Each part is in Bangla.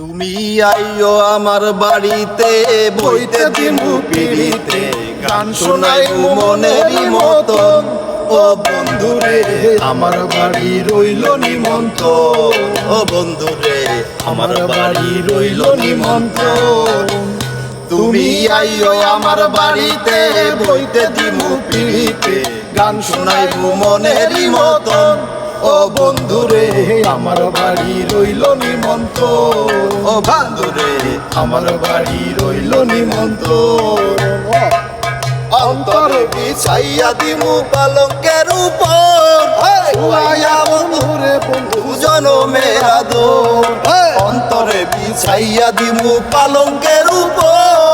তুমি আইও আমার বাড়িতে, বইতে দিমু পিড়িতে। গান শোনাই মনেরই মতন। ও বন্ধুরে, আমার বাড়ি রইল নিমন্ত ও বন্ধুরে, আমার বাড়ি রইল নিমন্ত তুমি আইও আমার বাড়িতে, বইতে দিমু পিড়িতে। গান শোনাইবু মনেরই মতন। ও বন্ধুরে আমার বাড়ি রইল নিমন্ত ও বন্ধুরে। আমার বাড়ি রইল নিমন্ত অন্তরে বিছাইয়া দিমু পালঙ্কের উপর। বন্ধুরে বন্ধু জনমের আদর। অন্তরে বিছাইয়া দিমু পালঙ্কের উপর।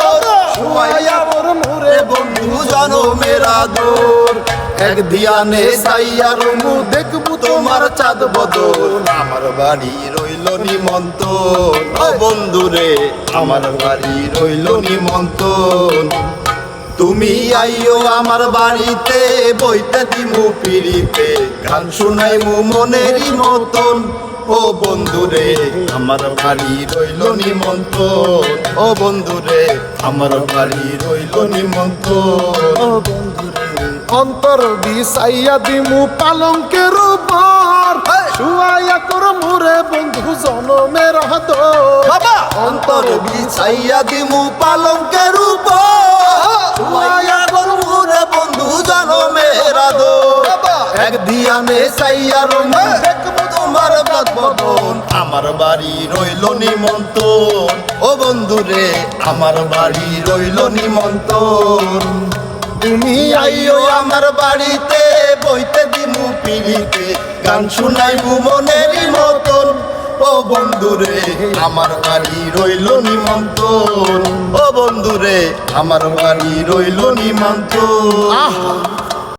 এক দিয়ানে সাইয়ার রমু দেখব তোমার চাঁদ বদল। আমার বাড়ি রইল নিমন্ত্রণ ও বন্ধুরে, আমার বাড়ি রইল নিমন্ত্রণ তুমি আইও আমার বাড়িতে বইতে দিমু পিড়িতে গান শুনাইমু মনেরই মতন। ও বন্ধুরে আমার বাড়ি রইল নিমন্ত্রণ। ও বন্ধুরে আমার বাড়ি রইল নিমন্ত্রণ। ও বন্ধুরে অন্তর বিসাইয়া দিমু পালঙ্কের উপর শুয়াইয়া কর মুরে বন্ধু জনমের হাত বাবা! অন্তর বিছাইয়া দিমু পালঙ্কের উপর শুয়াইয়া গরুরে বন্ধু জনমের আদর। এক দিয়ানে সাইয়া রমু বদন, আমার বাড়ি রইল নিমন্ত্রণ। ও বন্ধুরে, আমার বাড়ি রইল নিমন্ত্রণ। তুমি আইও আমার বাড়িতে, বইতে দিমু পিড়িতে, গান শুনাইবু মনেরই মতন। ও বন্ধুরে, আমার বাড়ি রইল নিমন্ত্রণ। ও বন্ধুরে, আমার বাড়ি রইল নিমন্ত্রণ।